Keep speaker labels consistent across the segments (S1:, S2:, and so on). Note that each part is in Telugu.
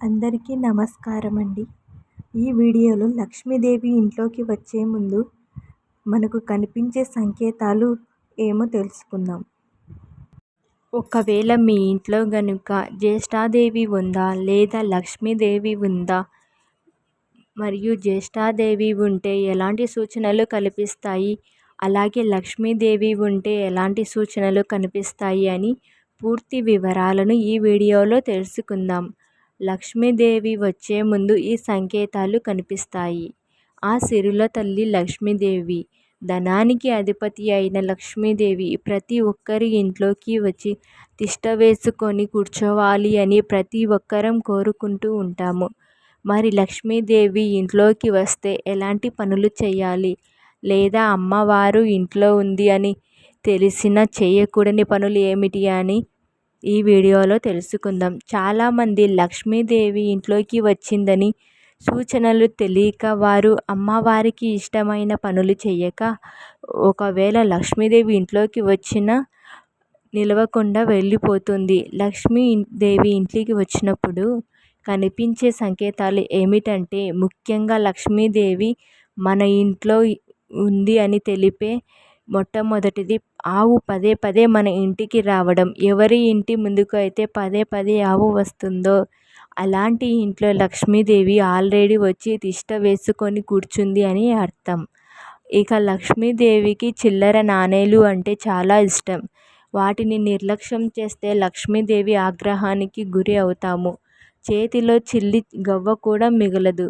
S1: అందరికీ నమస్కారం అండి ఈ వీడియోలో లక్ష్మీదేవి ఇంట్లోకి వచ్చే ముందు మనకు కనిపించే సంకేతాలు ఏమో తెలుసుకుందాం. ఒకవేళ మీ ఇంట్లో గనుక జ్యేష్ఠాదేవి ఉందా లేదా లక్ష్మీదేవి ఉందా మరియు జ్యేష్ఠాదేవి ఉంటే ఎలాంటి సూచనలు కనిపిస్తాయి అలాగే లక్ష్మీదేవి ఉంటే ఎలాంటి సూచనలు కనిపిస్తాయి అని పూర్తి వివరాలను ఈ వీడియోలో తెలుసుకుందాం. లక్ష్మీదేవి వచ్చే ముందు ఈ సంకేతాలు కనిపిస్తాయి. ఆ సిరుల తల్లి లక్ష్మీదేవి ధనానికి అధిపతి అయిన లక్ష్మీదేవి ప్రతి ఒక్కరి ఇంట్లోకి వచ్చి తిష్ట వేసుకొని కూర్చోవాలి అని ప్రతి ఒక్కరం కోరుకుంటూ ఉంటాము. మరి లక్ష్మీదేవి ఇంట్లోకి వస్తే ఎలాంటి పనులు చేయాలి? లేదా అమ్మవారు ఇంట్లో ఉంది అని తెలిసిన చేయకూడని పనులు ఏమిటి అని ఈ వీడియోలో తెలుసుకుందాం. చాలామంది లక్ష్మీదేవి ఇంట్లోకి వచ్చిందని సూచనలు తెలియక వారు అమ్మవారికి ఇష్టమైన పనులు చేయక ఒకవేళ లక్ష్మీదేవి ఇంట్లోకి వచ్చిన నిలవకుండా వెళ్ళిపోతుంది. లక్ష్మీదేవి ఇంటికి వచ్చినప్పుడు కనిపించే సంకేతాలు ఏమిటంటే ముఖ్యంగా లక్ష్మీదేవి మన ఇంట్లో ఉంది అని తెలిపే మొట్టమొదటిది ఆవు పదే పదే మన ఇంటికి రావడం. ఎవరి ఇంటి ముందుకు అయితే పదే పదే ఆవు వస్తుందో అలాంటి ఇంట్లో లక్ష్మీదేవి ఆల్రెడీ వచ్చి తిష్ట వేసుకొని కూర్చుంది అని అర్థం. ఇక లక్ష్మీదేవికి చిల్లర నాణేలు అంటే చాలా ఇష్టం. వాటిని నిర్లక్ష్యం చేస్తే లక్ష్మీదేవి ఆగ్రహానికి గురి అవుతాము. చేతిలో చిల్లి గవ్వ కూడా మిగలదు.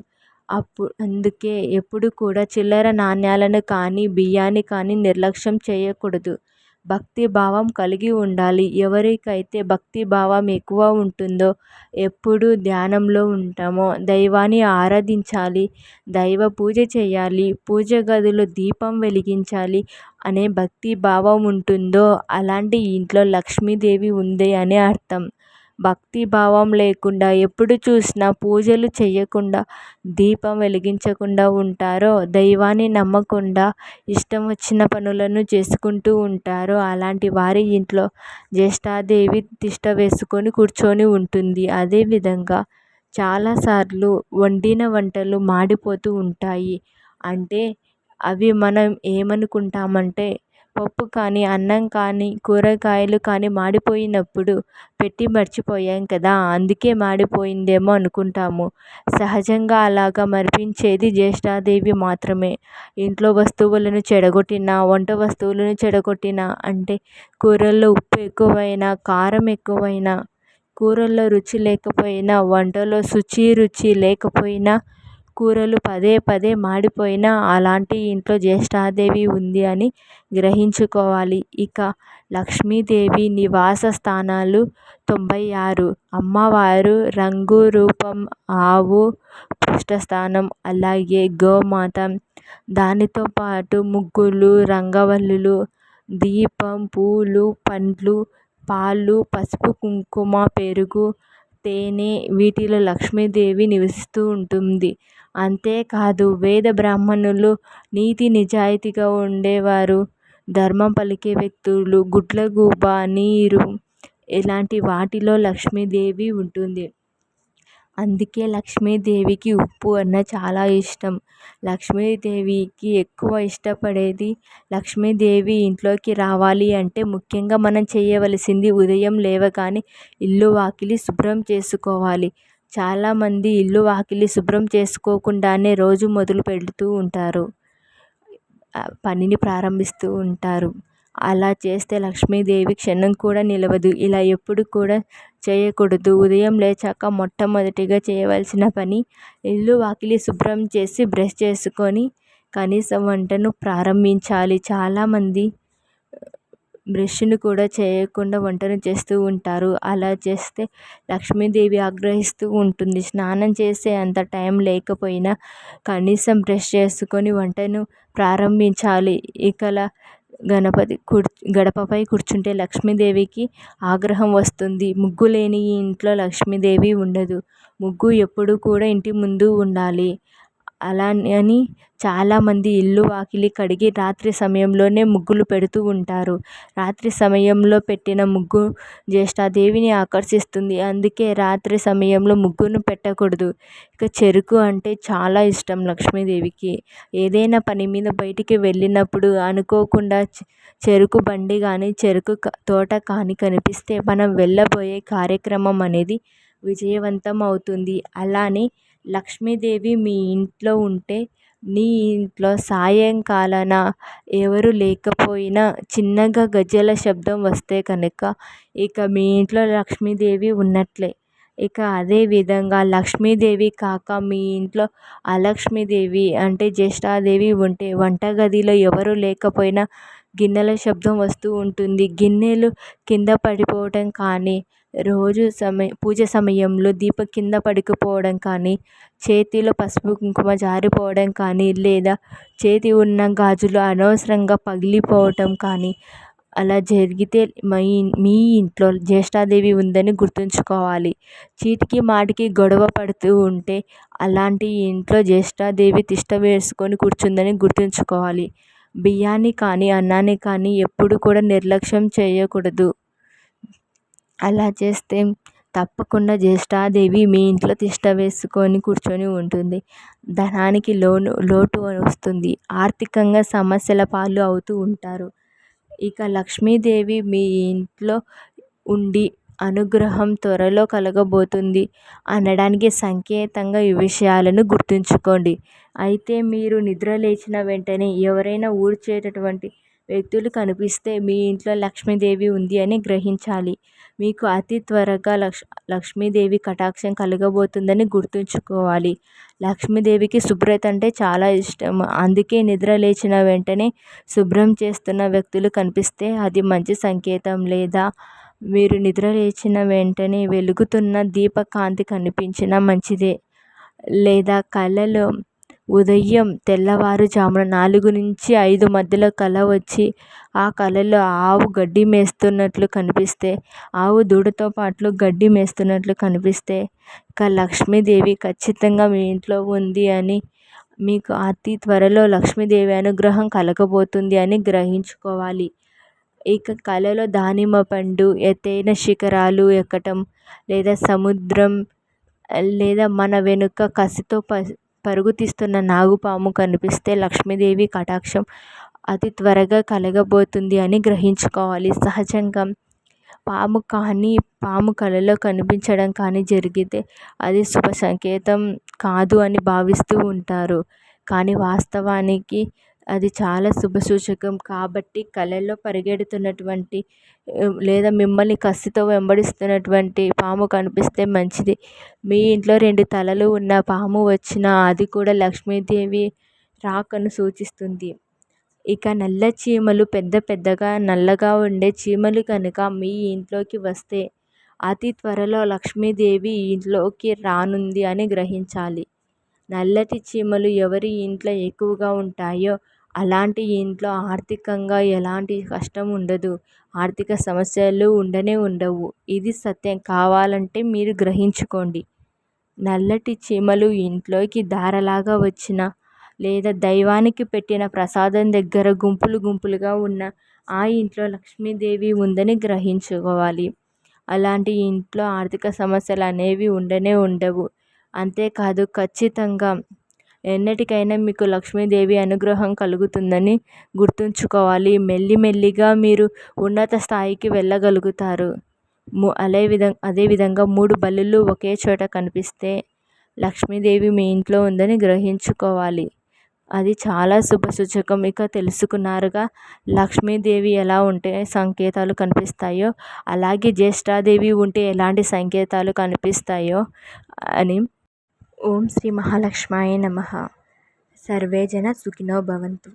S1: అప్పు అందుకే ఎప్పుడు కూడా చిల్లర నాణ్యాలను కానీ బియ్యాన్ని కానీ నిర్లక్ష్యం చేయకూడదు. భక్తి భావం కలిగి ఉండాలి. ఎవరికైతే భక్తి భావం ఎక్కువ ఉంటుందో ఎప్పుడు ధ్యానంలో ఉంటామో దైవాన్ని ఆరాధించాలి దైవ పూజ చేయాలి పూజ గదిలో దీపం వెలిగించాలి అనే భక్తి భావం ఉంటుందో అలాంటి ఇంట్లో లక్ష్మీదేవి ఉంది అని అర్థం. భక్తి భావం లేకుండా ఎప్పుడు చూసినా పూజలు చేయకుండా దీపం వెలిగించకుండా ఉంటారో దైవాన్ని నమ్మకుండా ఇష్టం వచ్చిన పనులను చేసుకుంటూ ఉంటారో అలాంటి వారి ఇంట్లో జ్యేష్ఠాదేవి తిష్ట వేసుకొని కూర్చొని ఉంటుంది. అదేవిధంగా చాలాసార్లు వండిన వంటలు మాడిపోతూ ఉంటాయి. అంటే అవి మనం ఏమనుకుంటామంటే పప్పు కానీ అన్నం కానీ కూరగాయలు కానీ మాడిపోయినప్పుడు పెట్టి మర్చిపోయాం కదా అందుకే మాడిపోయిందేమో అనుకుంటాము. సహజంగా అలాగా మరిపించేది జ్యేష్ఠాదేవి మాత్రమే. ఇంట్లో వస్తువులను చెడగొట్టిన వంట వస్తువులను చెడగొట్టిన అంటే కూరల్లో ఉప్పు ఎక్కువైనా కారం ఎక్కువైనా కూరల్లో రుచి లేకపోయినా వంటలో శుచి రుచి లేకపోయినా కూరలు పదే పదే మాడిపోయినా అలాంటి ఇంట్లో జ్యేష్ఠాదేవి ఉంది అని గ్రహించుకోవాలి. ఇక లక్ష్మీదేవి నివాస స్థానాలు తొంభై ఆరు అమ్మవారు రంగు రూపం ఆవు పృష్ఠస్థానం అలాగే గోమాత. దానితో పాటు ముగ్గులు రంగవల్లులు దీపం పూలు పండ్లు పాలు పసుపు కుంకుమ పెరుగు తేనె వీటిలో లక్ష్మీదేవి నివసిస్తూ ఉంటుంది. అంతేకాదు వేద బ్రాహ్మణులు నీతి నిజాయితీగా ఉండేవారు. ధర్మం పలికే వ్యక్తులు గుడ్లగూబ నీరు ఇలాంటి వాటిలో లక్ష్మీదేవి ఉంటుంది. అందుకే లక్ష్మీదేవికి ఉప్పు అన్న చాలా ఇష్టం. లక్ష్మీదేవికి ఎక్కువ ఇష్టపడేది లక్ష్మీదేవి ఇంట్లోకి రావాలి అంటే ముఖ్యంగా మనం చేయవలసింది ఉదయం లేవగానే ఇల్లు వాకిలి శుభ్రం చేసుకోవాలి. చాలామంది ఇల్లు వాకిలి శుభ్రం చేసుకోకుండానే రోజు మొదలు పెడుతూ ఉంటారు. పనిని ప్రారంభిస్తూ ఉంటారు. అలా చేస్తే లక్ష్మీదేవి క్షణం కూడా నిలవదు. ఇలా ఎప్పుడు కూడా చేయకూడదు. ఉదయం లేచాక మొట్టమొదటిగా చేయవలసిన పని ఇల్లు వాకిలి శుభ్రం చేసి బ్రష్ చేసుకొని కనీసం వంటను ప్రారంభించాలి. చాలామంది బ్రష్ను కూడా చేయకుండా వంటను చేస్తూ ఉంటారు. అలా చేస్తే లక్ష్మీదేవి ఆగ్రహిస్తూ ఉంటుంది. స్నానం చేసే అంత టైం లేకపోయినా కనీసం బ్రష్ చేసుకొని వంటను ప్రారంభించాలి. ఇకలా గణపతి గడపపై కూర్చుంటే లక్ష్మీదేవికి ఆగ్రహం వస్తుంది. ముగ్గు లేని ఇంట్లో లక్ష్మీదేవి ఉండదు. ముగ్గు ఎప్పుడూ కూడా ఇంటి ముందు ఉండాలి. అలా అని చాలామంది ఇల్లు వాకిలి కడిగి రాత్రి సమయంలోనే ముగ్గులు పెడుతూ ఉంటారు. రాత్రి సమయంలో పెట్టిన ముగ్గు జ్యేష్ఠాదేవిని ఆకర్షిస్తుంది. అందుకే రాత్రి సమయంలో ముగ్గును పెట్టకూడదు. ఇక చెరుకు అంటే చాలా ఇష్టం లక్ష్మీదేవికి. ఏదైనా పని మీద బయటికి వెళ్ళినప్పుడు అనుకోకుండా చెరుకు బండి కానీ చెరుకు తోట కానీ కనిపిస్తే మనం వెళ్ళబోయే కార్యక్రమం అనేది విజయవంతం అవుతుంది. అలానే లక్ష్మీదేవి మీ ఇంట్లో ఉంటే నీ ఇంట్లో సాయంకాలాన ఎవరు లేకపోయినా చిన్నగా గజ్జెల శబ్దం వస్తే కనుక ఇక మీ ఇంట్లో లక్ష్మీదేవి ఉన్నట్లే. ఇక అదే విధంగా లక్ష్మీదేవి కాక మీ ఇంట్లో అలక్ష్మీదేవి అంటే జ్యేష్ఠాదేవి ఉంటే వంటగదిలో ఎవరు లేకపోయినా గిన్నెల శబ్దం వస్తూ ఉంటుంది. గిన్నెలు కింద పడిపోవటం కానీ రోజు సమయ పూజ సమయంలో దీపం కింద పడిపోవడం కానీ చేతిలో పసుపు కుంకుమ జారిపోవడం కానీ లేదా చేతి ఉన్న గాజులు అనవసరంగా పగిలిపోవటం కానీ అలా జరిగితే మీ మీ ఇంట్లో జ్యేష్ఠాదేవి ఉందని గుర్తుంచుకోవాలి. చీటికి మాటికి గొడవ పడుతూ ఉంటే అలాంటి ఇంట్లో జ్యేష్ఠాదేవి తిష్ట వేసుకొని కూర్చుందని గుర్తుంచుకోవాలి. బియ్యాన్ని కానీ అన్నాన్ని కానీ ఎప్పుడు కూడా నిర్లక్ష్యం చేయకూడదు. అలా చేస్తే తప్పకుండా జ్యేష్ఠాదేవి మీ ఇంట్లో తిష్ట వేసుకొని కూర్చొని ఉంటుంది. ధనానికి లోను లోటు వస్తుంది. ఆర్థికంగా సమస్యల పాలు అవుతూ ఉంటారు. ఇక లక్ష్మీదేవి మీ ఇంట్లో ఉండి అనుగ్రహం త్వరలో కలగబోతుంది అనడానికి సంకేతంగా ఈ విషయాలను గుర్తుంచుకోండి. అయితే మీరు నిద్ర లేచిన వెంటనే ఎవరైనా ఊడ్చేటటువంటి వ్యక్తులు కనిపిస్తే మీ ఇంట్లో లక్ష్మీదేవి ఉంది అని గ్రహించాలి. మీకు అతి త్వరగా లక్ష్ లక్ష్మీదేవి కటాక్షం కలగబోతుందని గుర్తుంచుకోవాలి. లక్ష్మీదేవికి శుభ్రత అంటే చాలా ఇష్టం. అందుకే నిద్ర లేచిన వెంటనే శుభ్రం చేస్తున్న వ్యక్తులు కనిపిస్తే అది మంచి సంకేతం. లేదా మీరు నిద్ర లేచిన వెంటనే వెలుగుతున్న దీపకాంతి కనిపించినా మంచిదే. లేదా కళలో ఉదయం తెల్లవారుజామున నాలుగు నుంచి ఐదు మధ్యలో కల వచ్చి ఆ కలలో ఆవు గడ్డి మేస్తున్నట్లు కనిపిస్తే ఆవు దూడతో పాటు గడ్డి మేస్తున్నట్లు కనిపిస్తే ఇక లక్ష్మీదేవి ఖచ్చితంగా మీ ఇంట్లో ఉంది అని మీకు అతి త్వరలో లక్ష్మీదేవి అనుగ్రహం కలగబోతుంది అని గ్రహించుకోవాలి. ఇక కలలో దానిమ్మ పండు ఎత్తైన శిఖరాలు ఎక్కటం లేదా సముద్రం లేదా మన వెనుక కసితో ప పరుగు తీస్తున్న నాగుపాము కనిపిస్తే లక్ష్మీదేవి కటాక్షం. అతి త్వరగా కలగబోతుంది అని గ్రహించుకోవాలి. సహజంగా పాము కానీ పాము కలలో కనిపించడం కానీ జరిగితే అది శుభ సంకేతం కాదు అని భావిస్తూ ఉంటారు. కానీ వాస్తవానికి అది చాలా శుభ సూచకం కాబట్టి కళల్లో పరిగెడుతున్నటువంటి లేదా మిమ్మల్ని కసితో వెంబడిస్తున్నటువంటి పాము కనిపిస్తే మంచిది. మీ ఇంట్లో రెండు తలలు ఉన్న పాము వచ్చినా అది కూడా లక్ష్మీదేవి రాకను సూచిస్తుంది. ఇక నల్ల చీమలు పెద్ద పెద్దగా నల్లగా ఉండే చీమలు కనుక మీ ఇంట్లోకి వస్తే అతి త్వరలో లక్ష్మీదేవి ఇంట్లోకి రానుంది అని గ్రహించాలి. నల్లటి చీమలు ఎవరి ఇంట్లో ఎక్కువగా ఉంటాయో అలాంటి ఇంట్లో ఆర్థికంగా ఎలాంటి కష్టం ఉండదు. ఆర్థిక సమస్యలు ఉండనే ఉండవు. ఇది సత్యం. కావాలంటే మీరు గ్రహించుకోండి. నల్లటి చీమలు ఇంట్లోకి ధారలాగా వచ్చిన లేదా దైవానికి పెట్టిన ప్రసాదం దగ్గర గుంపులు గుంపులుగా ఉన్న ఆ ఇంట్లో లక్ష్మీదేవి ఉందని గ్రహించుకోవాలి. అలాంటి ఇంట్లో ఆర్థిక సమస్యలు అనేవి ఉండనే ఉండవు. అంతేకాదు ఖచ్చితంగా ఎన్నటికైనా మీకు లక్ష్మీదేవి అనుగ్రహం కలుగుతుందని గుర్తుంచుకోవాలి. మెల్లిమెల్లిగా మీరు ఉన్నత స్థాయికి వెళ్ళగలుగుతారు. అదే విధంగా అదేవిధంగా మూడు బల్లులు ఒకే చోట కనిపిస్తే లక్ష్మీదేవి మీ ఇంట్లో ఉందని గ్రహించుకోవాలి. అది చాలా శుభ సూచకం. ఇక తెలుసుకున్నారుగా లక్ష్మీదేవి ఎలా ఉంటే సంకేతాలు కనిపిస్తాయో అలాగే జ్యేష్ఠాదేవి ఉంటే ఎలాంటి సంకేతాలు కనిపిస్తాయో అని ఓం శ్రీ మహాలక్ష్మాయ నమ. సర్వే జన సుఖినో భవంతు.